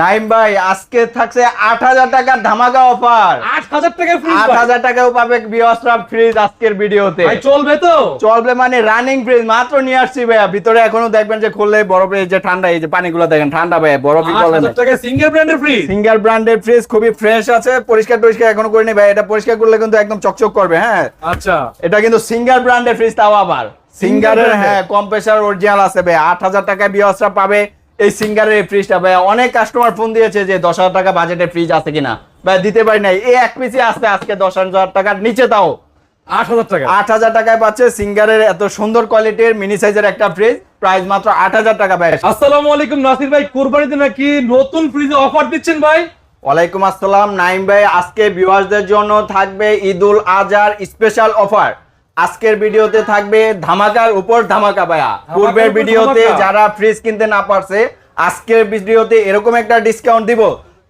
নাইম ভাই আজকে থাকছে আট হাজার টাকার ধামাকা অফার আট হাজার টাকা ফ্রিজ আট হাজার টাকাও পাবে ফ্রিজ আজকের ভিডিওতে। চলবে তো। চলবে মানে রানিং ফ্রিজ মাত্র নিয়ে আসছি ভাইয়া। ভিতরে এখনও দেখবেন যে খুললে বরফে যে ঠান্ডা এই যে পানিগুলো দেখেন ঠান্ডা ভাইয়া বরফই টাকা সিঙ্গেল ব্র্যান্ডের ফ্রিজ সিঙ্গেল ব্র্যান্ডের ফ্রিজ খুবই ফ্রেশ আছে পরিষ্কার টরিষ্কার এখনও করিনি ভাই এটা পরিষ্কার করলে কিন্তু একদম চকচক করবে হ্যাঁ? আচ্ছা। এটা কিন্তু সিঙ্গার ব্র্যান্ডের ফ্রিজ তাও আবার। সিঙ্গারের? হ্যাঁ কম্প্রেসার অরিজিনাল আছে ভাই আট হাজার টাকা বিয়সরা পাবে। এই সিঙ্গারের এই ফ্রিজটা ভাই অনেক কাস্টমার ফোন দিয়েছে যে দশ হাজার টাকা বাজেটের ফ্রিজ আছে কিনা। ভাই দিতে পারি নাই। এই এক পিসি আসতে আজকে দশ হাজার টাকার নিচে তাও। আট হাজার টাকা। আট হাজার টাকায় পাচ্ছে সিঙ্গারের এত সুন্দর কোয়ালিটির মিনি সাইজের একটা ফ্রিজ প্রাইস মাত্র আট হাজার টাকা ভাই। আসসালামু আলাইকুম নাসির ভাই কোরবানিতে নাকি নতুন ফ্রিজে অফার দিচ্ছেন ভাই? ওয়ালাইকুম আসসালাম নাইম ভাই আজকে ভিউয়ার্সদের জন্য থাকবে ঈদুল আজহার স্পেশাল অফার আজকের ভিডিওতে থাকবে ধামাকার উপর ধামাকা ভাইয়া পূর্বের ভিডিওতে যারা ফ্রিজ কিনতে না পারছে আজকের ভিডিওতে এরকম একটা ডিসকাউন্ট দিব।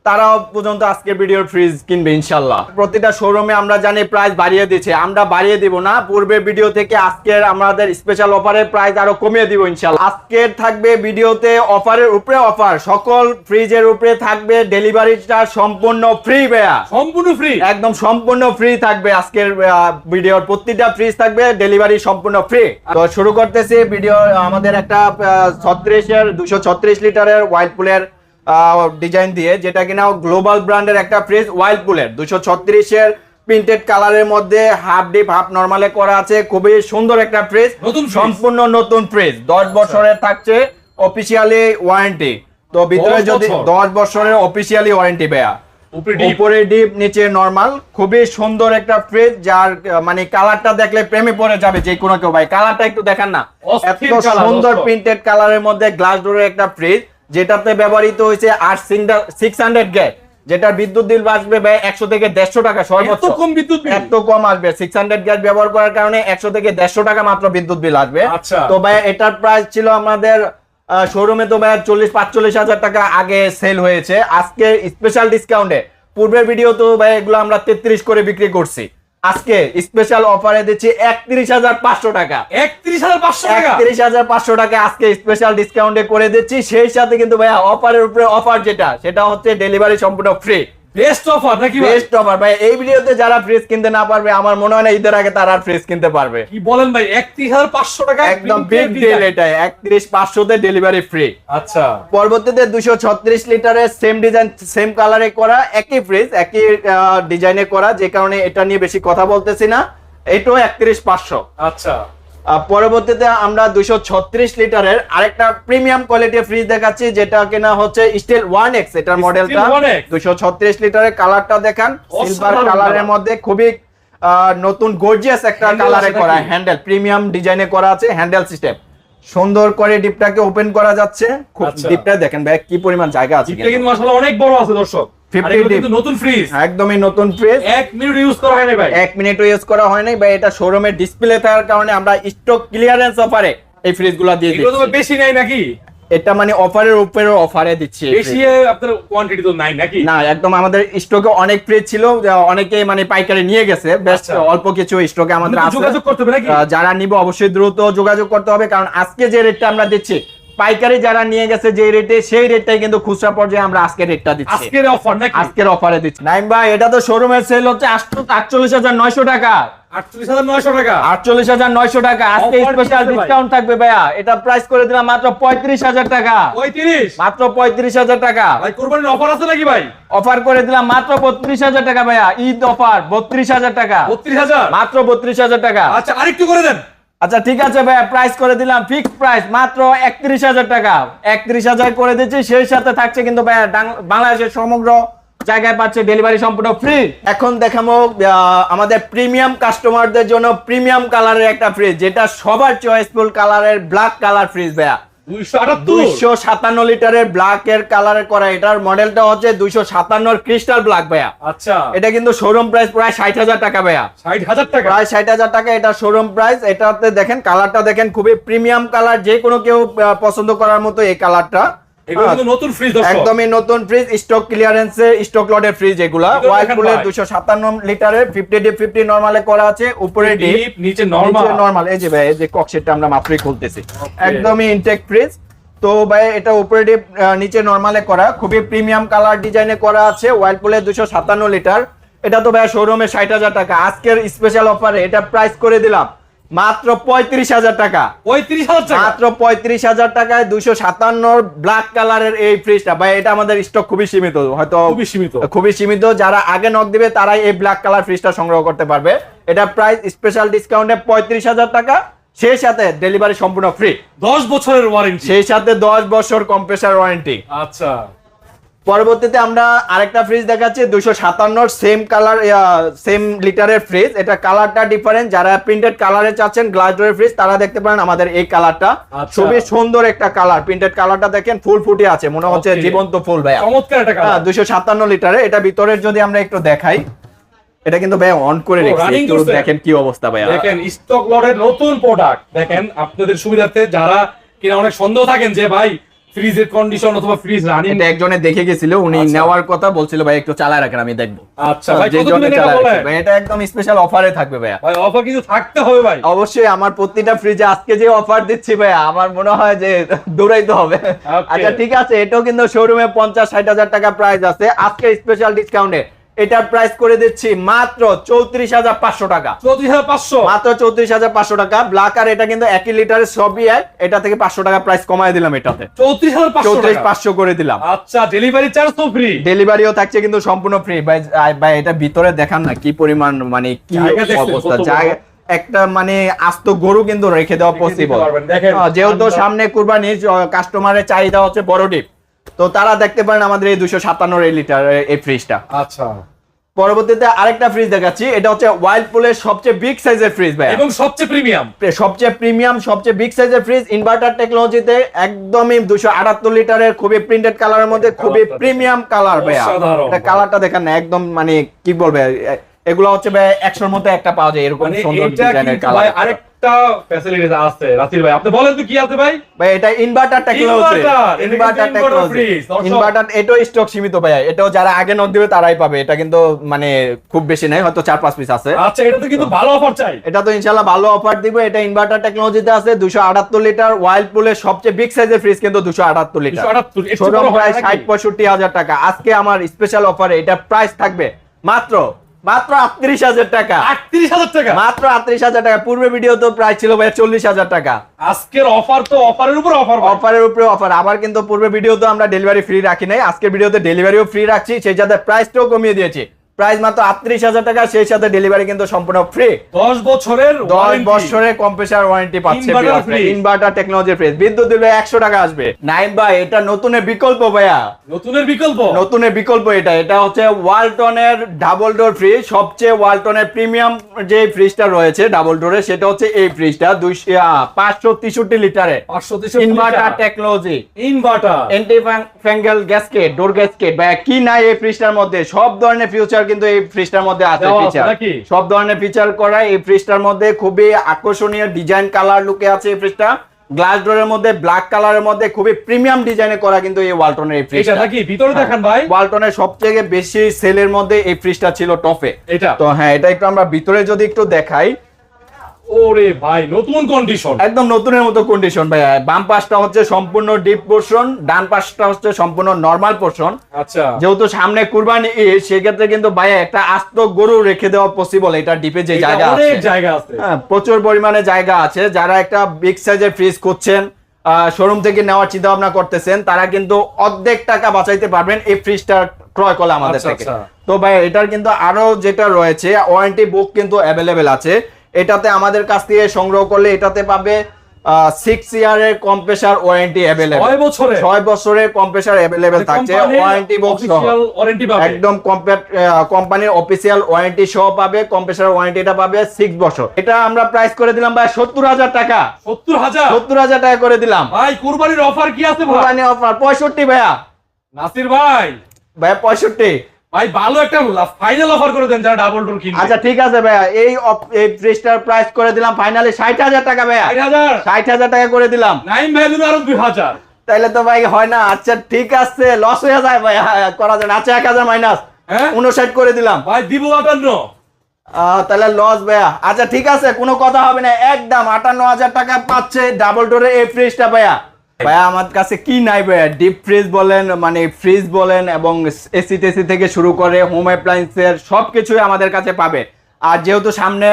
তারাও পর্যন্ত আজকের ভিডিওর ফ্রিজ কিনবে ইনশাল্লাহ। প্রতিটা শোরুমে আমরা জানি প্রাইস বাড়িয়ে দিচ্ছে। আমরা বাড়িয়ে দিব না পূর্বের ভিডিও থেকে আজকের আমাদের স্পেশাল অফারের প্রাইস আরও কমিয়ে দিব ইনশাল্লাহ। আজকের থাকবে ভিডিওতে অফারের উপরে অফার সকল ফ্রিজের উপরে থাকবে ডেলিভারিটা সম্পূর্ণ ফ্রি ভাইয়া। সম্পূর্ণ ফ্রি একদম সম্পূর্ণ ফ্রি থাকবে আজকের ভিডিওর প্রতিটা ফ্রিজ থাকবে ডেলিভারি সম্পূর্ণ ফ্রি তো শুরু করতেছি ভিডিও আমাদের একটা ছত্রিশের দুশো ছত্রিশ লিটারের ওয়াইল্ডপুলের ডিজাইন দিয়ে যেটা কিনা গ্লোবাল ব্র্যান্ডের একটা ফ্রিজ ওয়াইল্ডপুলের দুশো ছত্রিশের প্রিন্টেড কালারের মধ্যে হাফ ডিপ হাফ নর্মালে করা আছে। খুবই সুন্দর একটা ফ্রিজ সম্পূর্ণ নতুন ফ্রিজ দশ বছরের থাকছে অফিসিয়ালি ওয়ারেন্টি তো ভিতরে যদি দশ বছরের অফিসিয়ালি ওয়ারেন্টি বেয়া উপরে ডিপ নিচে নরমাল খুবই সুন্দর একটা ফ্রিজ যার মানে কালারটা দেখলে প্রেমে পড়ে যাবে যে কোনো কেউ। ভাই কালারটা একটু দেখান না। এত সুন্দর প্রিন্টেড কালারের মধ্যে গ্লাস ডোরের একটা ফ্রিজ যেটাতে ব্যবহৃত হয়েছে আট সিক্স হান্ড্রেড গ্যাস যেটা বিদ্যুৎ বিল আসবে ভাই একশো থেকে দেড়শো টাকা সর্বোচ্চ। কম বিদ্যুৎ বিল? এত কম আসবে। সিক্স হান্ড্রেড গ্যাস ব্যবহার করার কারণে একশো থেকে দেড়শো টাকা মাত্র বিদ্যুৎ বিল আসবে। আচ্ছা। তো ভাই এটার প্রাইস ছিল আমাদের শোরুমে তো ভাই চল্লিশ পাঁচচল্লিশ হাজার টাকা আগে সেল হয়েছে। আজকে স্পেশাল ডিসকাউন্টে পূর্বের ভিডিও তো ভাই এগুলো আমরা তেত্রিশ করে বিক্রি করছি। আজকে স্পেশাল অফারে দিচ্ছি একত্রিশ হাজার পাঁচশো টাকা। একত্রিশ হাজার পাঁচশো টাকা? একত্রিশ হাজার পাঁচশো টাকা আজকে স্পেশাল ডিসকাউন্টে করে দিচ্ছি। সেই সাথে কিন্তু ভাইয়া অফারের উপরে অফার যেটা সেটা হচ্ছে ডেলিভারি সম্পূর্ণ ফ্রি বেস্ট অফার নাকি বেস্ট অফার ভাই। এই ভিডিওতে যারা ফ্রিজ কিনতে না পারবে আমার মনে হয় না ঈদের আগে তারা কিনতে পারবে। কি বলেন ভাই একত্রিশ হাজার পাঁচশো টাকা একদম বিগ ডিল এটা। একত্রিশ পাঁচশোতে ডেলিভারি ফ্রি আচ্ছা। পরবর্তীতে দুশো ছত্রিশ লিটারের সেম ডিজাইন সেম কালারে করা একই ফ্রিজ একই ডিজাইনে করা যে কারণে এটা নিয়ে বেশি কথা বলতেছি না। এটাও একত্রিশ পাঁচশো। আচ্ছা। আহ, পরবর্তীতে আমরা দুশো ছত্রিশ লিটারের আরেকটা প্রিমিয়াম কোয়ালিটির ফ্রিজ দেখাচ্ছি যেটা কিনা হচ্ছে স্টিল ওয়ান এক্স এটার মডেলটা 1X দুশো লিটারের কালারটা দেখান। সিলভার কালারের মধ্যে খুবই আহ, নতুন গর্জিয়াস একটা কালারে করা? হ্যান্ডেল প্রিমিয়াম ডিজাইনে করা আছে হ্যান্ডেল সিস্টেম সুন্দর করে ডিপটাকে ওপেন করা যাচ্ছে। খুব আচ্ছা। ডিপটা দেখেন ভাই কি পরিমাণ জায়গা আছে কিন্তু মাশাআল্লাহ অনেক বড় আছে দর্শক। 50 আর এগুলো deep। কিন্তু নতুন ফ্রিজ একদমই নতুন ফ্রিজ এক মিনিট ইউজ করা ভাই। এক মিনিটও ইউজ করা নাই এটা শোরুমে ডিসপ্লে থাকার কারণে আমরা স্টক ক্লিয়ারেন্স অফারে এই ফ্রিজগুলো দিয়ে দিচ্ছি। বেশি নাই নাকি? এটা মানে অফারের উপরে অফারে দিচ্ছি বেশি আপনার কোয়ান্টিটি তো নাই নাকি? না একদম আমাদের স্টকে অনেক ফ্রিজ ছিল অনেকে মানে পাইকারি নিয়ে গেছে বেশ আচ্ছা। অল্প কিছু স্টকে আমাদের যোগাযোগ করতে হবে নাকি? যারা নিবে অবশ্যই দ্রুত যোগাযোগ করতে হবে কারণ আজকে যে রেটটা আমরা দিচ্ছি পাইকারি যারা নিয়ে গেছে যে রেটে সেই রেটটাই কিন্তু খুচরা পর্যায়ে আমরা আজকে রেটটা দিচ্ছি। আজকের অফার নাকি? আজকের অফারে দিচ্ছি। নাইম ভাই এটা তো শোরুমের সেল হচ্ছে আটচল্লিশ হাজার নয়শো টাকা। আটত্রিশ হাজার নয়শো টাকা? আটচল্লিশ হাজার নয়শো টাকা। আজকে স্পেশাল ডিসকাউন্ট থাকবে ভাইয়া। এটা প্রাইস করে দিলাম মাত্র টাকা। পঁয়ত্রিশ? মাত্র পঁয়ত্রিশ হাজার টাকা। ভাই কোরবানির অফার আছে নাকি ভাই? অফার করে দিলাম মাত্র বত্রিশ হাজার টাকা ভাইয়া। ঈদ অফার বত্রিশ হাজার টাকা। বত্রিশ হাজার? মাত্র বত্রিশ হাজার টাকা। আচ্ছা আরেকটু করে দেন। আচ্ছা ঠিক আছে ভাইয়া প্রাইস করে দিলাম ফিক্স প্রাইস মাত্র একত্রিশ হাজার টাকা। একত্রিশ হাজার করে দিচ্ছি সেই সাথে থাকছে কিন্তু ভাইয়া বাংলাদেশের সমগ্র জায়গায় পাচ্ছে ডেলিভারি সম্পূর্ণ ফ্রি এখন আহ, আমাদের প্রিমিয়াম কাস্টমারদের জন্য প্রিমিয়াম কালারের একটা ফ্রিজ যেটা সবার চয়েসফুল কালারের ব্ল্যাক কালার ফ্রিজ ভাইয়া। দুইশো সাতান্ন লিটারের ব্ল্যাক এর করা এটার মডেলটা হচ্ছে দুইশো সাতান্ন ক্রিস্টাল ব্ল্যাক ভাইয়া। আচ্ছা। এটা কিন্তু শোরুম প্রাইস প্রায় ষাট হাজার টাকা ভাইয়া। ষাট হাজার টাকা? প্রায় ষাট হাজার টাকা এটা শোরুম প্রাইস এটাতে দেখেন কালারটা দেখেন খুবই প্রিমিয়াম কালার যে কোনো কেউ পছন্দ করার মতো এই কালারটা একদমই নতুন ফ্রিজ স্টক ক্লিয়ারেন্সের স্টক লটের ফ্রিজ এগুলা। ভিতরে দেখেন ওয়াইপুলের ভাই। দুশো সাতান্ন লিটারের ফিফটি ডিপ ফিফটি নর্মালে করা আছে। উপরে ডিপ ডিপ নিচে নরমাল নর্মাল এই যে ভাই এই যে ককশেটটা আমরা মাত্রই খুলতেছি। একদমই ইনটেক ফ্রিজ তো ভাই এটা উপরে ডিপ নিচে নর্মালে করা। খুবই প্রিমিয়াম কালার ডিজাইনে করা আছে। দুশো সাতান্ন লিটার এটা তো ভাই শোরুমে ষাট হাজার টাকা। আজকের স্পেশাল অফারে এটা প্রাইস করে দিলাম। মাত্র পঁয়ত্রিশ হাজার টাকা। পঁয়ত্রিশ হাজার টাকা? মাত্র পঁয়ত্রিশ হাজার টাকায় দুশো সাতান্ন ব্ল্যাক কালারের এই ফ্রিজটা ভাই এটা আমাদের স্টক খুবই সীমিত হয়তো খুবই সীমিত। খুবই সীমিত। যারা আগে নক দিবে তারাই এই ব্ল্যাক কালার ফ্রিজটা সংগ্রহ করতে পারবে। এটা প্রাইস স্পেশাল ডিসকাউন্টে পঁয়ত্রিশ হাজার টাকা। সেই সাথে ডেলিভারি সম্পূর্ণ ফ্রি দশ বছরের ওয়ারেন্টি সেই সাথে দশ বছর কম্প্রেসার ওয়ারেন্টি আচ্ছা। পরবর্তীতে আমরা আরেকটা ফ্রিজ দেখাচ্ছি দুশো সাতান্নর সেম কালার সেম লিটারের ফ্রিজ এটা কালারটা ডিফারেন্ট যারা প্রিন্টেড কালারে চাচ্ছেন গ্লাস ডোরের ফ্রিজ তারা দেখতে পারেন আমাদের এই কালারটা আচ্ছা। খুবই সুন্দর একটা কালার প্রিন্টেড কালারটা দেখেন ফুল ফুটে আছে মনে হচ্ছে জীবন্ত ফুল চমৎকার একটা হ্যাঁ কালার দুশো সাতান্ন লিটারে এটা ভিতরের যদি আমরা একটু দেখাই এটা কিন্তু ভাইয়া অন করে ও, রেখেছি। একটু দেখেন কি অবস্থা ভাইয়া। দেখেন স্টক লটের নতুন প্রোডাক্ট দেখেন আপনাদের সুবিধার্থে যারা কিনা অনেক সন্দেহ থাকেন যে ভাই ফ্রিজের কন্ডিশন অথবা ফ্রিজ রানিং এটা একজনে দেখে গেছিল উনি আচ্ছা। নেওয়ার কথা বলছিল ভাই একটু চালায় রাখেন আমি দেখব। আচ্ছা ভাই যে কত জন্য দিনের এটা ভাই, এটা একদম স্পেশাল অফারে থাকবে ভাইয়া। ভাই অফার কিছু থাকতে হবে ভাই। অবশ্যই আমার প্রতিটা ফ্রিজে আজকে যে অফার দিচ্ছি ভাই আমার মনে হয় যে দৌড়াইতে হবে। আচ্ছা ঠিক আছে এটাও কিন্তু শোরুমে পঞ্চাশ ষাট হাজার টাকা প্রাইস আছে। আজকে স্পেশাল ডিসকাউন্টে এটার প্রাইস করে দিচ্ছি মাত্র চৌত্রিশ হাজার পাঁচশো টাকা। চৌত্রিশ হাজার পাঁচশো? মাত্র চৌত্রিশ হাজার পাঁচশো টাকা। ব্ল্যাক আর এটা কিন্তু একই লিটারের সবই এক। এটা থেকে পাঁচশো টাকা প্রাইস কমায় দিলাম এটাতে। চৌত্রিশ হাজার পাঁচশো চৌত্রিশ পাঁচশো করে দিলাম। আচ্ছা ডেলিভারি চার্জ তো ফ্রি ডেলিভারিও থাকছে কিন্তু সম্পূর্ণ ফ্রি ভাই ভাই এটা ভিতরে দেখান না কি পরিমাণ মানে কি অবস্থা। জায়গা একটা মানে আস্ত গরু কিন্তু রেখে দেওয়া পসিবল যেহেতু সামনে কুরবানি কাস্টমারের চাহিদা হচ্ছে বড় ডিপ তো তারা দেখতে পারেন আমাদের এই দুশো সাতান্ন লিটার এই ফ্রিজটা আচ্ছা। পরবর্তীতে আরেকটা ফ্রিজ দেখাচ্ছি এটা হচ্ছে ওয়াইল্ড পুলের সবচেয়ে বিগ সাইজের ফ্রিজ ভাই এবং সবচেয়ে প্রিমিয়াম সবচেয়ে প্রিমিয়াম সবচেয়ে বিগ সাইজের ফ্রিজ ইনভার্টার টেকনোলজিতে একদমই দুশো আটাত্তর লিটারের খুবই প্রিন্টেড কালারের মধ্যে খুবই প্রিমিয়াম কালার ভাইয়া। এটা কালারটা দেখেন না একদম মানে কি বলবে এগুলো হচ্ছে ভাই একশোর মধ্যে একটা পাওয়া যায় এরকম মানে সুন্দর ডিজাইনের কালার আরেকটা ফ্যাসিলিটি আছে। রাসিল ভাই আপনি বলেন তো কি আছে ভাই? ভাই এটা ইনভার্টার টেকনোলজি Inverter, এটা কিন্তু ইনভার্টার টেকনোলজি ইনভার্টার এটাও স্টক সীমিত ভাইয়া। এটাও যারা আগে নক দিবে তারাই পাবে। এটা কিন্তু মানে খুব বেশি নাই হয়তো চার পাঁচ পিস আছে। আচ্ছা এটা তো কিন্তু ভালো অফার চাই। এটা তো ইনশাল্লাহ ভালো অফার দিব। এটা ইনভার্টার টেকনোলজিতে আছে দুশো আটাত্তর লিটার ওয়াইল্ড পুলের সবচেয়ে বিগ সাইজের ফ্রিজ কিন্তু দুশো আটাত্তর লিটার 278 একটু শোরুম বড় হয় প্রায় নাকি? ষাট পঁয়ষট্টি হাজার টাকা। আজকে আমার স্পেশাল অফারে এটা প্রাইস থাকবে মাত্র মাত্র আটত্রিশ হাজার টাকা। আটত্রিশ হাজার টাকা? মাত্র আটত্রিশ হাজার টাকা। পূর্বে ভিডিও তো প্রাইস ছিল ভাই চল্লিশ হাজার টাকা। আজকের অফার তো অফারের উপর অফার অফারের উপরে অফার আবার কিন্তু পূর্বে ভিডিও তো আমরা ডেলিভারি ফ্রি রাখি নাই। আজকের ভিডিওতে ডেলিভারিও ফ্রি রাখছি। সেই সাথে প্রাইসটাও কমিয়ে দিয়েছি। প্রাইস মাত্র আটত্রিশ হাজার টাকা সেই সাথে ডেলিভারি কিন্তু সম্পূর্ণ ফ্রি দশ বছরের দশ বছরের কম্প্রেসার ওয়ারেন্টি পাচ্ছে ইনভার্টার টেকনোলজি ফ্রিজ বিদ্যুৎ দিলে একশো টাকা আসবে। নাইম ভাই এটা নতুনের বিকল্প ভাইয়া। নতুনের বিকল্প? নতুনের বিকল্প এটা। এটা হচ্ছে ওয়ালটনের ডাবল ডোর ফ্রিজ সবচেয়ে ওয়ালটনের প্রিমিয়াম যে ফ্রিজটা রয়েছে ডাবল ডোরে সেটা হচ্ছে এই ফ্রিজটা দুইশো পাঁচশো তেষট্টি লিটারে পাঁচশো inverter technology inverter anti fungal gasket door gasket ভাইয়া কি নাই এই ফ্রিজটার মধ্যে? সব ধরনের ফিউচার কিন্তু এই ফ্রিজটার মধ্যে আছে ফিচার? সব ধরনের ফিচার করা এই ফ্রিজটার মধ্যে খুবই আকর্ষণীয় ডিজাইন কালার লুকে আছে এই ফ্রিজটা গ্লাস ডোরের মধ্যে ব্ল্যাক কালারের মধ্যে খুবই প্রিমিয়াম ডিজাইনে করা কিন্তু এই ওয়ালটনের এই ফ্রিজটা নাকি? ভিতরে দেখেন ভাই। ওয়ালটনের সবথেকে বেশি সেলের মধ্যে এই ফ্রিজটা ছিল টপে এটা? তো হ্যাঁ এটা একটু আমরা ভিতরে যদি একটু দেখাই ওরে ভাই নতুন কন্ডিশন একদম নতুনের মতো কন্ডিশন ভাই বাম পাশটা হচ্ছে সম্পূর্ণ ডিপ পোর্শন ডান পাশটা হচ্ছে সম্পূর্ণ নর্মাল পোর্শন আচ্ছা। যেহেতু সামনে কুরবানি ঈদ সেক্ষেত্রে কিন্তু ভাই একটা আস্ত গরু রেখে দেওয়া পসিবল এটা ডিপে যে জায়গা আছে। জায়গা আছে। হ্যাঁ, প্রচুর পরিমাণে জায়গা আছে। যারা একটা বিগ সাইজের ফ্রিজ করছেন শোরুম থেকে নেওয়ার চিন্তা ভাবনা করতেছেন তারা কিন্তু অর্ধেক টাকা বাঁচাইতে পারবেন এই ফ্রিজটা ক্রয় করলে আমাদের আচ্ছা, থেকে। আচ্ছা। তো ভাই এটার কিন্তু আরও যেটা রয়েছে ওয়ারেন্টি বুক কিন্তু অ্যাভেলেবেল আছে। এটাতে আমাদের কাছ থেকে সংগ্রহ করলে এটাতে পাবে সিক্স ইয়ারের কম্প্রেসার ওয়ারেন্টি অ্যাভেলেবেল ছয় বছরে ছয় বছরের কম্প্রেসার অ্যাভেলেবেল থাকছে। ওয়ারেন্টি বুক সহ। ওয়ারেন্টি পাবে। একদম কোম্পানির অফিসিয়াল ওয়ারেন্টি সহ পাবে কম্প্রেসার ওয়ারেন্টিটা পাবে সিক্স বছর। এটা আমরা প্রাইস করে দিলাম ভাই সত্তর হাজার টাকা। সত্তর হাজার? সত্তর হাজার টাকা করে দিলাম। ভাই কুরবানির অফার কি আছে অফার পঁয়ষট্টি ভাইয়া। নাসির ভাই। ভাইয়া পঁয়ষট্টি। ভাই ভালো একটা ফাইনাল অফার করে দেন যারা ডাবল ডোর কিনবে। আচ্ছা ঠিক আছে ভাইয়া। এই এই ফ্রিজটার প্রাইস করে দিলাম ফাইনালি ষাট হাজার টাকা ভাইয়া। ষাট হাজার? ষাট হাজার টাকা করে দিলাম। নাইন ভ্যালু আরও দুই হাজার। তাইলে তো ভাই হয় না। আচ্ছা ঠিক আছে লস হয়ে যায় ভাই করা যায় না। আচ্ছা এক হাজার মাইনাস হ্যাঁ? উনষাট করে দিলাম। ভাই দিব আটান্ন। আহ, তাহলে লস ভাইয়া। আচ্ছা ঠিক আছে কোনো কথা হবে না। একদম আটান্ন হাজার টাকা পাচ্ছে ডাবল ডোরে এই ফ্রিজটা ভাইয়া। ভাই, আমার কাছে কি নাই ভাইয়া ডিপ ফ্রিজ বলেন মানে ফ্রিজ বলেন এবং এসি টেসি থেকে শুরু করে হোম অ্যাপ্লায়েন্সের সব কিছুই আমাদের কাছে পাবে। আর যেহেতু সামনে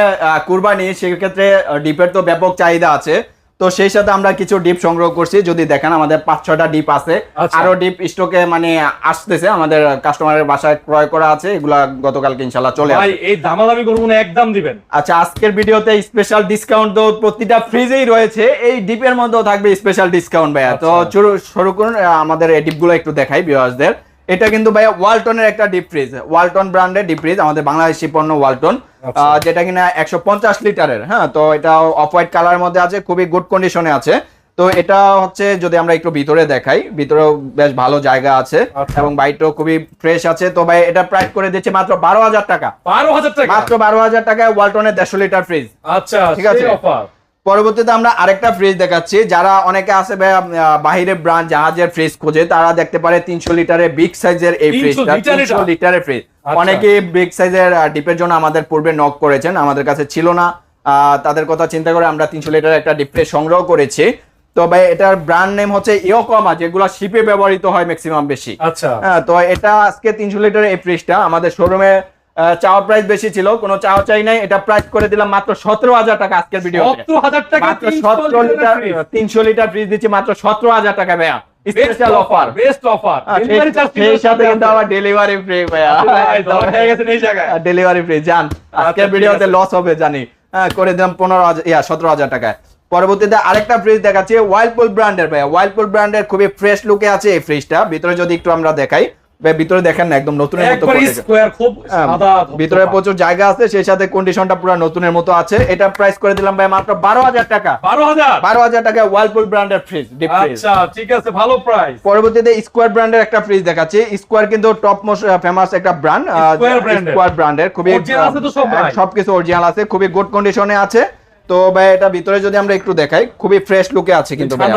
কুরবানি, সেক্ষেত্রে ডিপের তো ব্যাপক চাহিদা আছে। তো সেই সাথে আমরা কিছু ডিপ সংগ্রহ করছি। যদি দেখেন আমাদের পাঁচ ছটা ডিপ আছে। আচ্ছা। আরও ডিপ স্টকে মানে আসতেছে। আমাদের কাস্টমারের বাসায় ক্রয় করা আছে। এগুলা গতকালকে ইনশাল্লাহ চলে ভাই আসবে। এই দামাদামি করব না একদম দিবেন। আচ্ছা আজকের ভিডিওতে স্পেশাল ডিসকাউন্ট তো প্রতিটা ফ্রিজেই রয়েছে। এই ডিপের মধ্যেও থাকবে স্পেশাল ডিসকাউন্ট ভাইয়া। তো আচ্ছা। শুরু শুরু করুন। আমাদের এই ডিপগুলো একটু দেখাই ভিউয়ার্সদের এটা কিন্তু ভাইয়া ওয়ালটনের একটা ডিপ ফ্রিজ ওয়ালটন ব্র্যান্ডের ডিপ ফ্রিজ আমাদের বাংলাদেশি পণ্য ওয়ালটন আচ্ছা। যেটা কিনা একশো পঞ্চাশ লিটারের হ্যাঁ? তো এটা অফ হোয়াইট কালার মধ্যে আছে খুবই গুড কন্ডিশনে আছে। তো এটা হচ্ছে যদি আমরা একটু ভিতরে দেখাই ভিতরেও বেশ ভালো জায়গা আছে আচ্ছা। এবং বাইটও খুবই ফ্রেশ আছে। তো ভাই এটা প্রাইস করে দিচ্ছে মাত্র বারো হাজার টাকা। বারো হাজার টাকা? মাত্র বারো হাজার টাকায় ওয়ালটনের দেড়শো লিটার ফ্রিজ আচ্ছা ঠিক আছে। অফার পরবর্তীতে আমরা আরেকটা ফ্রিজ দেখাচ্ছি। যারা অনেকে আছে ভাই, বাহিরে ব্রান্ড জাহাজের ফ্রিজ খোঁজে তারা দেখতে পারে তিনশো লিটারের বিগ সাইজের এই 300 ফ্রিজটা লিটারের তিনশো লিটারের ফ্রিজ। অনেকে বিগ সাইজের ডিপের জন্য আমাদের পূর্বে নক করেছেন আমাদের কাছে ছিল না। তাদের কথা চিন্তা করে আমরা তিনশো লিটার একটা ডিপ সংগ্রহ করেছি। তো ভাই এটার ব্র্যান্ড নেম হচ্ছে ইয়োকোমা যেগুলো শিপে ব্যবহৃত হয় ম্যাক্সিমাম বেশি। আচ্ছা। হ্যাঁ তো এটা আজকে তিনশো লিটার এই ফ্রিজটা আমাদের শোরুমে চাওয়া প্রাইস বেশি ছিল কোনো চাওয়া চাই নাই। এটা প্রাইস করে দিলাম মাত্র সতেরো হাজার টাকা আজকের ভিডিও টাকা মাত্র সতেরো লিটার তিনশো লিটার ফ্রিজ দিচ্ছি মাত্র সতেরো হাজার টাকা ভাইয়া। Special offer best offer delivery charge সেই সাথে কিন্তু আবার ডেলিভারি ফ্রি ভাইয়া। গেছে এই জায়গায়। ডেলিভারি ফ্রি জান আজকের ঠিক ভিডিওতে লস হবে জানি। করে দিলাম পনেরো হাজার ইয়া সতেরো হাজার টাকায়। পরবর্তীতে আরেকটা ফ্রিজ দেখাচ্ছি ওয়াইল্ডপুল ব্র্যান্ডের ভাইয়া। ওয়াইল্ডপুল ব্র্যান্ডের খুবই ফ্রেশ লুকে আছে এই ফ্রিজটা ভিতরে যদি একটু আমরা দেখাই ভিতরে দেখেন না একদম নতুনের মতো হ্যাঁ, ভিতরে প্রচুর জায়গা আছে সেই সাথে কন্ডিশনটা পুরো নতুনের মতো আছে। এটা প্রাইস করে দিলাম ভাই মাত্র বারো হাজার টাকা। বারো হাজার? বারো হাজার টাকা ওয়ার্লপুল ব্র্যান্ডের ফ্রিজ ফ্রিজ আচ্ছা ঠিক আছে ভালো প্রাইস পরবর্তীতে স্কোয়ার ব্র্যান্ডের একটা ফ্রিজ দেখাচ্ছি। স্কোয়ার কিন্তু টপ মোস্ট ফেমাস একটা ব্র্যান্ড। স্কোয়ার ব্র্যান্ডের খুবই ভাই? সবকিছু অরিজিনাল আছে খুবই গুড কন্ডিশনে আছে। তো ভাই এটা ভিতরে যদি আমরা একটু দেখাই খুবই ফ্রেশ লুকে আছে কিন্তু হ্যাঁ,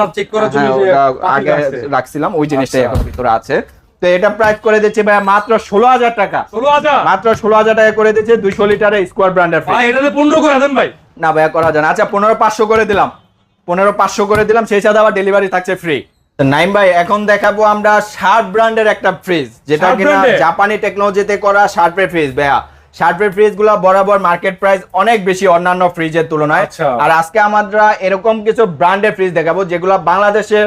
আগে রাখছিলাম ওই জিনিসটাই আচ্ছা। এখন ভিতরে আছে। তো এটা প্রাইস করে দিচ্ছে ভাই মাত্র ষোলো হাজার টাকা। ষোলো হাজার? মাত্র ষোলো হাজার টাকা করে দিচ্ছে দুইশো লিটারের স্কোয়ার ব্র্যান্ডের এটাতে পনেরো করে দেন ভাই। না ভাইয়া করা যায় না। আচ্ছা পনেরো পাঁচশো করে দিলাম। পনেরো পাঁচশো করে দিলাম সেই সাথে আবার ডেলিভারি থাকছে ফ্রি নাইম ভাই এখন দেখাবো আমরা শার্প ব্র্যান্ডের একটা ফ্রিজ যেটা কিনা জাপানি টেকনোলজিতে করা শার্পের ফ্রিজ ভাইয়া। শার্পের ফ্রিজগুলো বরাবর মার্কেট প্রাইস অনেক বেশি অন্যান্য ফ্রিজের তুলনায়। আচ্ছা। আর আজকে আমরা এরকম কিছু ব্র্যান্ডের ফ্রিজ দেখাবো যেগুলো বাংলাদেশের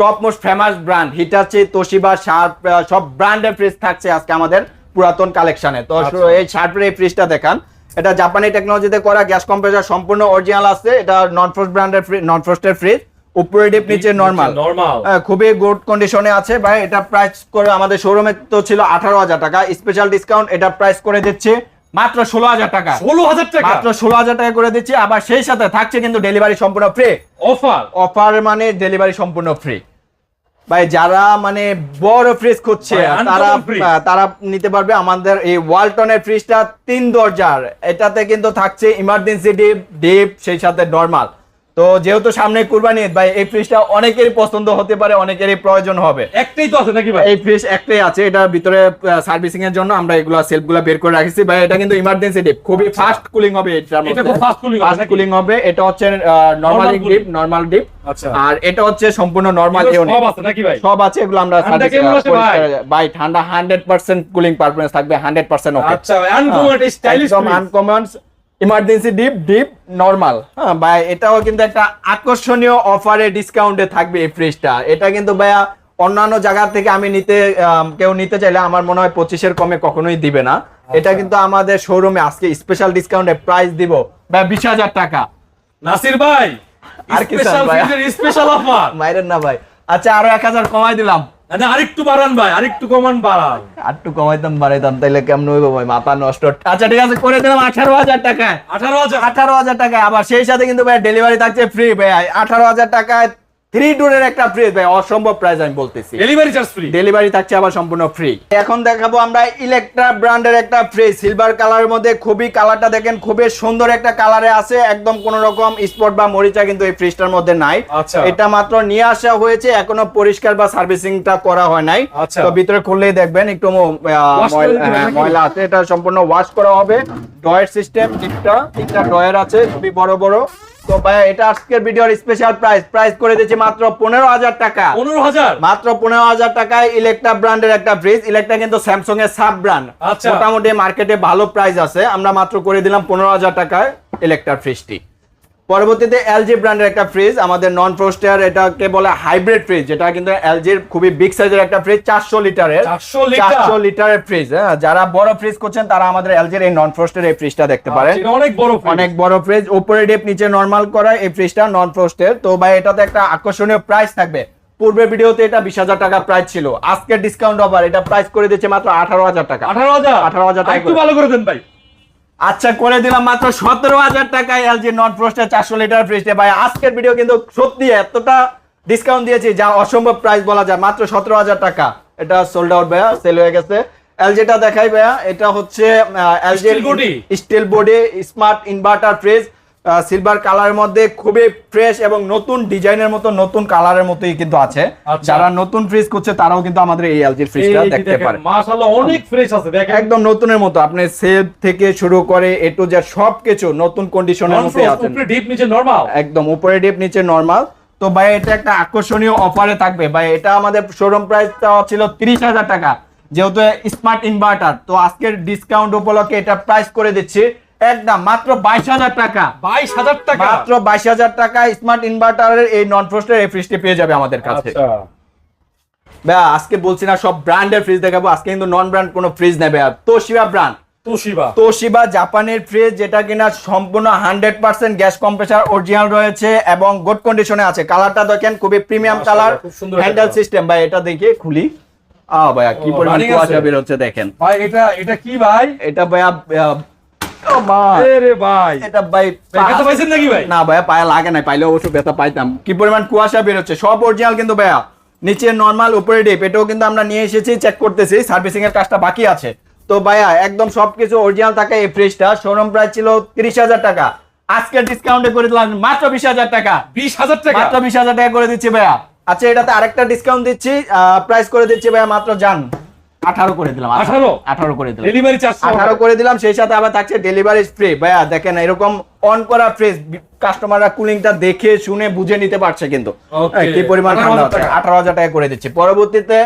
top most famous brand Hitachi Toshiba Sharp সব ব্র্যান্ডের ফ্রিজ থাকছে আজকে আমাদের পুরাতন কালেকশনে তো আচ্ছা। এই শার্পের এই ফ্রিজটা দেখান। এটা জাপানি টেকনোলজিতে করা গ্যাস কম্প্রেসার সম্পূর্ণ অরিজিনাল আছে। এটা নন ফ্রস্ট ব্র্যান্ডের নন ফ্রস্টের ফ্রিজ উপরে ডিপ নিচে নরমাল নরমাল খুবই গুড কন্ডিশনে আছে। ভাই এটা প্রাইস করে আমাদের শোরুমে তো ছিল আঠারো হাজার টাকা। স্পেশাল ডিসকাউন্ট এটা প্রাইস করে দিচ্ছে। মাত্র ষোলো হাজার টাকা। ষোলো হাজার টাকা? মাত্র ষোলো হাজার টাকা করে দিচ্ছি। আবার সেই সাথে থাকছে কিন্তু ডেলিভারি সম্পূর্ণ ফ্রি অফার অফার মানে ডেলিভারি সম্পূর্ণ ফ্রি ভাই যারা মানে বড় ফ্রিজ খুঁজছে তারা তারা নিতে পারবে আমাদের এই ওয়ালটনের ফ্রিজটা তিন দরজার। এটাতে কিন্তু থাকছে ইমার্জেন্সি ডিপ ডিপ সেই সাথে নরমাল তো যেহেতু সামনে কুরবানি ভাই এই ফ্রিজটা অনেকেরই পছন্দ হতে পারে অনেকেরই প্রয়োজন হবে। একটাই তো আছে নাকি ভাই? এই ফ্রিজ একটাই আছে এটার ভিতরে সার্ভিসিং এর জন্য আমরা এগুলো সেলফগুলো বের করে রাখছি। ভাই এটা কিন্তু ইমার্জেন্সি ডিপ খুবই ফাস্ট কুলিং হবে এটার এটা খুব cooling হবে ফাস্ট কুলিং হবে এটা হচ্ছে নরমাল ডিপ নরমাল ডিপ আচ্ছা। আর এটা হচ্ছে সম্পূর্ণ নরমাল ইউনিট সব আছে নাকি ভাই? সব আছে এগুলো আমরা ভাই? ঠান্ডা হান্ড্রেড পার্সেন্ট কুলিং পারফরমেন্স থাকবে হান্ড্রেড পার্সেন্ট ওকে আচ্ছা আনকমন স্টাইলিশ একদম uncommon emergency deep deep normal হ্যাঁ ভাই এটাও কিন্তু একটা আকর্ষণীয় অফারে ডিসকাউন্টে থাকবে এই ফ্রিজটা এটা কিন্তু ভাইয়া অন্যান্য জায়গা থেকে আমি নিতে কেউ নিতে চাইলে আমার মনে হয় পঁচিশের কমে কখনোই দিবে না। এটা কিন্তু আমাদের শোরুমে আজকে স্পেশাল ডিসকাউন্টে প্রাইস দিব। ভাই বিশ হাজার টাকা। নাসির ভাই আর কি স্পেশাল অফার মাইরেন না ভাই। আচ্ছা আরও এক হাজার কমাই দিলাম। না আরেকটু বাড়ান ভাই আরেকটু কমান বাড়ান। আরেকটু কমাইতাম বাড়াইতাম তাইলে কেমন হইব ভাই? মাথা নষ্ট। আচ্ছা ঠিক আছে করে দিলাম আঠারো হাজার টাকায়। আঠারো হাজার? আঠারো হাজার টাকায় আবার সেই সাথে কিন্তু ভাই ডেলিভারি থাকছে ফ্রি ভাই। আঠারো হাজার টাকায় থ্রি ডোরের একটা ফ্রিজ ভাই অসম্ভব প্রাইস আমি বলতেছি। ডেলিভারি চার্জ ফ্রি ডেলিভারি থাকছে আবার সম্পূর্ণ ফ্রি এখন দেখাবো আমরা ইলেকট্রা ব্র্যান্ডের একটা ফ্রিজ সিলভার কালারের মধ্যে খুবই কালারটা দেখেন খুবই সুন্দর একটা কালারে আছে একদম কোন রকম স্পট বা মরিচা কিন্তু এই ফ্রিজটার মধ্যে নাই। আচ্ছা। এটা মাত্র নিয়ে আসা হয়েছে এখনও পরিষ্কার বা সার্ভিসিংটা করা হয় নাই। আচ্ছা। তো ভিতরে খুললেই দেখবেন একটু হ্যাঁ, ময়লা আছে এটা সম্পূর্ণ ওয়াশ করা হবে। ডয়ের সিস্টেম তিনটা তিনটা ডয়ের আছে খুবই বড় বড়। তো ভাই এটা আজকের ভিডিওর স্পেশাল প্রাইস প্রাইস করে দিয়েছি মাত্র পনেরো হাজার টাকা। পনেরো হাজার? মাত্র পনেরো হাজার টাকায় ইলেকট্রা ব্র্যান্ডের একটা ফ্রিজ ইলেকট্রা কিন্তু স্যামসং এর সাব ব্র্যান্ড আচ্ছা। মোটামুটি মার্কেটে ভালো প্রাইস আছে। আমরা মাত্র করে দিলাম পনেরো হাজার টাকায় ইলেকট্রা ফ্রিজটি পরবর্তীতে এলজি ব্র্যান্ডের একটা ফ্রিজ আমাদের নন ফ্রোস্টার এটাকে বলে হাইব্রিড ফ্রিজ যেটা কিন্তু এলজির খুবই বিগ সাইজের একটা ফ্রিজ চারশো লিটারের চারশো লিটারের ফ্রিজ হ্যাঁ যারা বড় ফ্রিজ করছেন তারা আমাদের এলজির এই নন ফ্রোস্টের এই ফ্রিজটা দেখতে পারেন। আচ্ছা, অনেক বড় অনেক বড় ফ্রিজ উপরে ডিপ নিচে নরমাল করা এই ফ্রিজটা নন ফ্রোস্টের তো ভাই এটাতে একটা আকর্ষণীয় প্রাইস থাকবে। পূর্বের ভিডিওতে এটা বিশ হাজার টাকা প্রাইস ছিল। আজকের ডিসকাউন্ট অফার এটা প্রাইস করে দিচ্ছে মাত্র আঠারো হাজার টাকা। আঠারো হাজার? 18,000 টাকা একটু ভালো করে দেন ভাই। আচ্ছা করে দিলাম মাত্র সতেরো হাজার টাকায় এলজি নন ফ্রোস্টের চারশো লিটার ফ্রিজটা ভাই আজকের ভিডিও কিন্তু সত্যি এতটা ডিসকাউন্ট দিয়েছি যা অসম্ভব প্রাইস বলা যায়। মাত্র সতেরো হাজার টাকা। এটা সোল্ড আউট ভাইয়া সেল হয়ে গেছে। এলজিটা দেখাই ভাইয়া। এটা হচ্ছে LG steel body smart inverter fridge silver কালারের মধ্যে খুবই ফ্রেশ এবং নতুন ডিজাইনের মতো নতুন কালারের মতোই কিন্তু আছে। আচ্ছা। যারা নতুন ফ্রিজ করছে তারাও কিন্তু আমাদের এই এলজি ফ্রিজটা দেখতে পারে। মাশাআল্লাহ অনেক ফ্রেশ আছে দেখেন। একদম নতুনের মতো আপনি সেভ থেকে শুরু করে এ টু জেড সবকিছু নতুন কন্ডিশনের মধ্যে আছেন। উপরে ডিপ নিচে নরমাল একদম উপরে ডিপ নিচে নরমাল তো ভাই এটা একটা আকর্ষণীয় অফারে থাকবে। ভাই এটা আমাদের শোরুম প্রাইসটা ছিল তিরিশ হাজার টাকা। যেহেতু স্মার্ট ইনভার্টার তো আজকের ডিসকাউন্ট উপলক্ষে এটা প্রাইস করে দিচ্ছি। একদম মাত্র বাইশ হাজার টাকা। বাইশ হাজার টাকা? মাত্র বাইশ হাজার টাকা স্মার্ট ইনভার্টারের এই নন ফ্রোস্টের এই ফ্রিজটি পেয়ে যাবে আমাদের কাছে। আচ্ছা। আজকে বলছি না সব ব্র্যান্ডের ফ্রিজ দেখাবো। আজকে কিন্তু নন ব্র্যান্ড কোনো ফ্রিজ নেবে আর তোশিবা ব্র্যান্ড তোশিবা তোশিবা জাপানের ফ্রিজ যেটা কিনা সম্পূর্ণ hundred percent gas compressor original রয়েছে এবং গুড কন্ডিশনে আছে। কালারটা দেখেন খুবই প্রিমিয়াম কালার হ্যান্ডেল সিস্টেম ভাই এটা দেখে খুলি। আ ভাইয়া কি পরিমাণ কুয়াশা বের হচ্ছে দেখেন। ভাই এটা এটা কি ভাই? এটা ভাইয়া কি পরিমাণ কুয়াশা বের সব অরিজিনাল কিন্তু ভাইয়া। নিচে নর্মাল উপরে ডিপ এটাও কিন্তু আমরা নিয়ে এসেছি চেক করতেছি সার্ভিসিং এর কাজটা বাকি আছে। তো ভাইয়া একদম সবকিছু অরিজিনাল থাকে এই ফ্রিজটা শোরুম প্রাইস ছিল তিরিশ হাজার টাকা। আজকে ডিসকাউন্টে করে দিলাম মাত্র বিশ হাজার টাকা। বিশ হাজার টাকা? মাত্র বিশ হাজার টাকা করে দিচ্ছি ভাইয়া। আচ্ছা এটাতে আরেকটা ডিসকাউন্ট দিচ্ছি প্রাইস করে দিচ্ছি ভাইয়া মাত্র জান। আঠারো করে দিলাম 18? আঠারো? করে দিলাম। ডেলিভারি চার্জ আঠারো করে দিলাম সেই সাথে আবার থাকছে ডেলিভারি ফ্রি ভাইয়া দেখেন এরকম অন করা ফ্রিজ কাস্টমাররা কুলিংটা দেখে শুনে বুঝে নিতে পারছে কিন্তু। হ্যাঁ, কি পরিমাণ ঠান্ডা হচ্ছে টাকা। আঠারো হাজার টাকা করে দিচ্ছি। পরবর্তীতে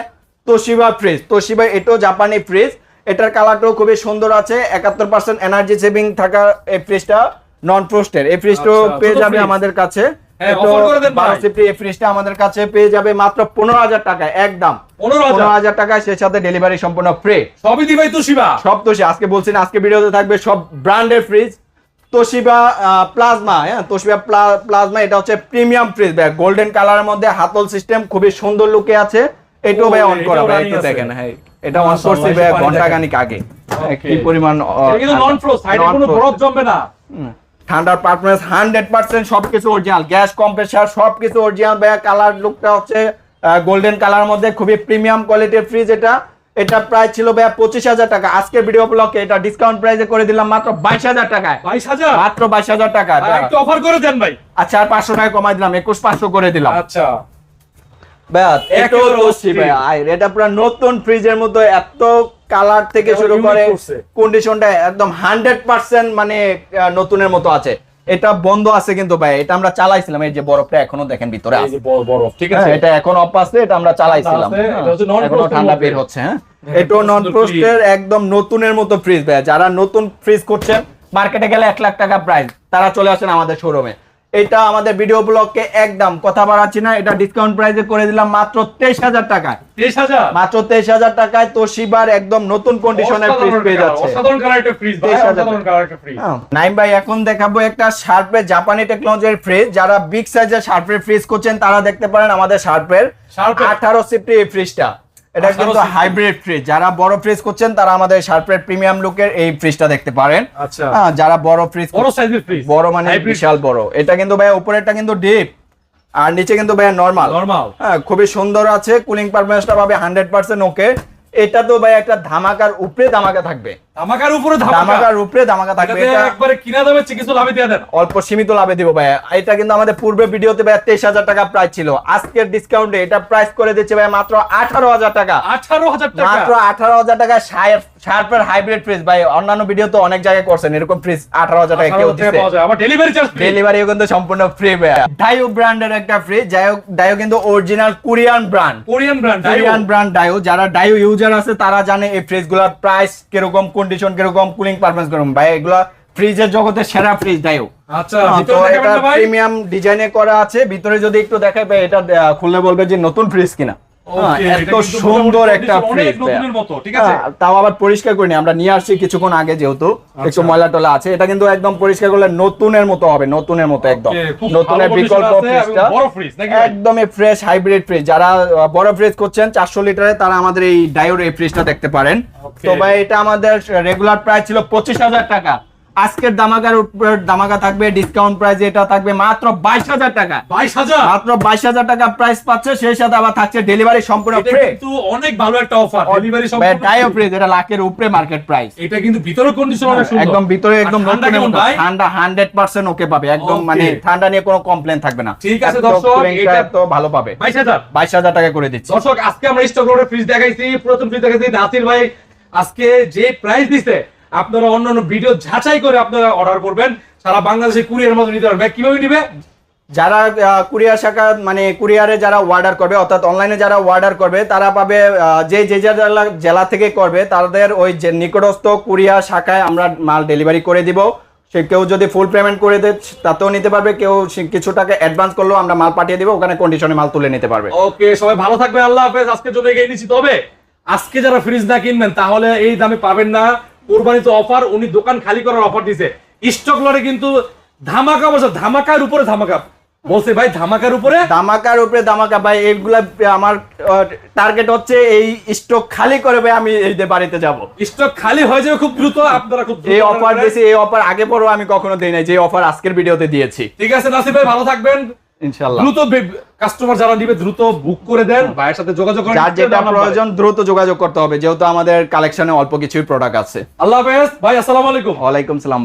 তোশিবা ফ্রিজ তোশিবা এটাও জাপানি ফ্রিজ এটার কালারটাও খুবই সুন্দর আছে। একাত্তর পার্সেন্ট এনার্জি সেভিং থাকা এই ফ্রিজটা নন ফ্রোস্টের এই ফ্রিজটাও আচ্ছা, পেয়ে যাবে আমাদের কাছে। হ্যাঁ, এটাও offer করে দেন ভাই। 12 সিফটি এই ফ্রিজটা আমাদের কাছে পেয়ে যাবে মাত্র পনেরো হাজার টাকায় একদম। পনেরো হাজার। টাকায় সাথে ডেলিভারি সম্পূর্ণ ফ্রি সবই দি ভাই তোশিবা। সব তোশি আজকে বলছি না আজকে ভিডিওতে থাকবে সব ব্র্যান্ডের ফ্রিজ তোশিবা প্লাজমা হ্যাঁ তোশিবা প্লাজমা এটা হচ্ছে প্রিমিয়াম ফ্রিজ ভাই। গোল্ডেন কালারের মধ্যে হাতল সিস্টেম খুবই সুন্দর লুকে আছে। এটাও ভাই অন করা এটাও ভাই একটু দেখেন হ্যাঁ এটা অন করছি ভাই ঘণ্টা খানিক আগে। কি পরিমাণ কিন্তু নন ফ্রোস্ট সাইডে কোনো বরফ জমবে না। হুম। ঠান্ডার পারফরমেন্স হান্ড্রেড পার্সেন্ট সবকিছু অরিজিনাল গ্যাস কম্প্রেসার সবকিছু অরিজিনাল ভাইয়া। কালার লুকটা হচ্ছে গোল্ডেন কালার মধ্যে। খুবই প্রিমিয়াম কোয়ালিটির ফ্রিজ এটা। এটা প্রায় ছিল ভাইয়া পঁচিশ হাজার টাকা। আজকে ভিডিও ব্লকে এটা ডিসকাউন্ট প্রাইসে করে দিলাম মাত্র বাইশ হাজার টাকায়। বাইশ হাজার? মাত্র বাইশ হাজার টাকা অফার করে দেন ভাই। আচ্ছা আর পাঁচশো টাকা কমাই দিলাম একুশ পাঁচশো করে দিলাম। আচ্ছা। এটা পুরো নতুন ফ্রিজের মধ্যে এত কালার থেকে শুরু করে কন্ডিশনটা একদম হান্ড্রেড পার্সেন্ট মানে নতুনের মতো আছে। এটা বন্ধ আছে কিন্তু ভাই এটা আমরা চালাইছিলাম এই যে বরফটা এখনও দেখেন ভিতরে আছে। বরফ ঠিক হ্যাঁ, আছে? এটা এখন অফ আছে এটা আমরা চালাইছিলাম। হ্যাঁ, এটা এখনও ঠান্ডা। বের হচ্ছে হ্যাঁ। হ্যাঁ, নন সুন্দর একদম নতুনের মতো ফ্রিজ ভাই যারা নতুন ফ্রিজ করছেন মার্কেটে গেলে এক লাখ টাকা প্রাইস তারা চলে আসেন আমাদের শোরুমে এটা আমাদের ভিডিও ব্লগকে একদম কথা বাড়াচ্ছি না এটা ডিসকাউন্ট প্রাইসে করে দিলাম মাত্র তেইশ হাজার টাকায়। মাত্র তেইশ হাজার টাকায় তোশিবার একদম নতুন কন্ডিশনের ফ্রিজ পেয়ে যাচ্ছে। অসাধারণ কালার ফ্রিজ ভাই 23,000 অসাধারণ কালার ফ্রিজ হ্যাঁ। নাইম ভাই এখন দেখাবো একটা শার্পের জাপানি টেকনোলজির ফ্রিজ যারা বিগ সাইজের শার্পের ফ্রিজ করছেন তারা দেখতে পারেন আমাদের শার্পের? আঠারো সিফটি এই ফ্রিজটা এটা কিন্তু হাইব্রিড ফ্রিজ যারা বড় ফ্রিজ করছেন তারা আমাদের শার্পের প্রিমিয়াম লুকের এই ফ্রিজটা দেখতে পারেন। আচ্ছা। হ্যাঁ, যারা বড় ফ্রিজ বড় সাইজের ফ্রিজ বড় মানে বিশাল বড়। এটা কিন্তু ভাই উপরেরটা কিন্তু ডিপ আর নিচে কিন্তু ভাই নরমাল নরমাল হ্যাঁ খুবই সুন্দর আছে। কুলিং পারফরম্যান্সটা পাবে হান্ড্রেড পার্সেন্ট ওকে এটা তো ভাই একটা ধামাকার উপরে ধামাকা থাকবে। ধামাকার উপরে ধামাকা। দামাকার উপরে দামাকা থাকবে। এটা একবারে কিনা দামে কিছু লাভে দিয়ে দেন। অল্প সীমিত লাভে দিব ভাই এটা কিন্তু আমাদের পূর্বে ভিডিওতে ভাই তেইশ হাজার টাকা প্রাইস ছিল। আজকের ডিসকাউন্টে এটা প্রাইস করে দিচ্ছে ভাই মাত্র আঠারো হাজার টাকা। আঠারো হাজার টাকা। মাত্র আঠারো হাজার টাকা শার্পের হাইব্রিড ফ্রিজ ভাই অন্যান্য ভিডিও তো অনেক জায়গায় করছেন এরকম ফ্রিজ আঠারো হাজার টাকা কেউ 18,000 টাকা দিচ্ছে পাওয়া যায়। আবার ডেলিভারি চার্জ ডেলিভারিও কিন্তু সম্পূর্ণ ফ্রি ব্র্যান্ডের একটা ফ্রিজ কিন্তু original Korean brand Korean brand Korean brand Daewoo যারা ডাইও ইউজার আছে তারা জানে এই ফ্রিজগুলার প্রাইস কীরকম কন্ডিশন কীরকম কুলিং পারফরমেন্স কীরকম? ভাই এগুলা ফ্রিজের জগতের সেরা ফ্রিজ ডাইও আচ্ছা তো দেখাবেন এটা প্রিমিয়াম ডিজাইনে করা আছে। ভিতরে যদি একটু দেখাই ভাই এটা খুললে বলবে যে নতুন ফ্রিজ কিনা। হ্যাঁ, এত কিন্তু সুন্দর একটা ফ্রিজ আছে? তাও আবার পরিষ্কার করিনি আমরা নিয়ে আসছি কিছুক্ষণ আগে যেহেতু একটু আচ্ছা। ময়লা টলা আছে এটা কিন্তু একদম পরিষ্কার করলে নতুনের মতো হবে নতুনের মতো একদম নতুনের বিকল্প ফ্রিজটা? একদমই ফ্রেশ হাইব্রিড ফ্রিজ যারা বড় ফ্রিজ করছেন চারশো লিটারে তারা আমাদের এই ডায়োর এই ফ্রিজটা দেখতে পারেন. তো ভাই এটা আমাদের রেগুলার প্রাইস ছিল পঁচিশ হাজার টাকা আজকের দামাকার উপর দামাকা থাকবে ডিসকাউন্ট প্রাইস এটা থাকবে মাত্র বাইশ হাজার টাকা। বাইশ হাজার? মাত্র বাইশ হাজার টাকা প্রাইস পাচ্ছে সেই সাথে আবার থাকছে ডেলিভারি সম্পূর্ণ ফ্রি কিন্তু অনেক ভালো একটা অফার ডেলিভারি ডায়ো ফ্রিজ এটা লাখের উপরে মার্কেট প্রাইস এটা কিন্তু ভিতরে কন্ডিশন অনেক সুন্দর। একদম ভিতরে একদম ঠান্ডা নতুনের কেমন মতো। ভাই? ঠান্ডা হান্ড্রেড পার্সেন্ট ওকে পাবে। একদম মানে ঠান্ডা নিয়ে কোনো কমপ্লেন থাকবে না। ঠিক আছে, দর্শক, এটা- এত ভালো পাবে। বাইশ হাজার। টাকা করে দিচ্ছি। দর্শক আজকে আমরা স্টক লোডের ফ্রিজ দেখাইছি পুরাতন ফ্রিজ দেখাইছি নাসির ভাই আজকে যে প্রাইস দিছে আপনারা অন্যান্য ভিডিও যাচাই করে আপনারা অর্ডার করবেন। সারা বাংলাদেশে কুরিয়ার মতো নিতে পারবে। কীভাবে নিবে? যারা কুরিয়ার শাখা মানে কুরিয়ারে যারা অর্ডার করবে অর্থাৎ অনলাইনে যারা অর্ডার করবে তারা পাবে যে যে যে জেলা জেলা থেকে করবে তাদের ওই যে নিকটস্থ কুরিয়ার শাখায় আমরা মাল ডেলিভারি করে দিব। সে কেউ যদি ফুল পেমেন্ট করে দেয় তাতেও নিতে পারবে। কেউ কিছু টাকা অ্যাডভান্স করলেও আমরা মাল পাঠিয়ে দিব ওখানে কন্ডিশনে মাল তুলে নিতে পারবে। ওকে সবাই ভালো থাকবেন। আল্লাহ হাফেজ। আজকে জন্য এগিয়ে নিচ্ছি। তবে আজকে যারা ফ্রিজ না কিনবেন তাহলে এই দামে পাবেন না। কোরবানি তো অফার উনি দোকান খালি করার অফার দিছে। স্টক লড়ে কিন্তু ধামাকা বলছে ধামাকার উপরে ধামাকা। বলছে ভাই ধামাকার উপরে? দামাকার উপরে দামাকা ভাই এইগুলা আমার টার্গেট হচ্ছে এই স্টক খালি করে ভাই আমি এই বাড়িতে যাব। স্টক খালি হয়ে যাবে খুব দ্রুত আপনারা খুব এই অফার। দিয়েছি এই অফার আগে পরও আমি কখনো দিই নাই যে অফার আজকের ভিডিওতে দিয়েছি। ঠিক আছে নাসির ভাই ভালো থাকবেন। দ্রুত কাস্টমার যারা নিবে দ্রুত বুক করে দেন ভাইয়ের সাথে যোগাযোগ করেন যার যেটা প্রয়োজন দ্রুত যোগাযোগ করতে হবে যেহেতু আমাদের কালেকশনে অল্প কিছুই প্রোডাক্ট আছে। আল্লাহ হাফেজ। ভাই আসসালামু আলাইকুম। ওয়ালাইকুম সালাম।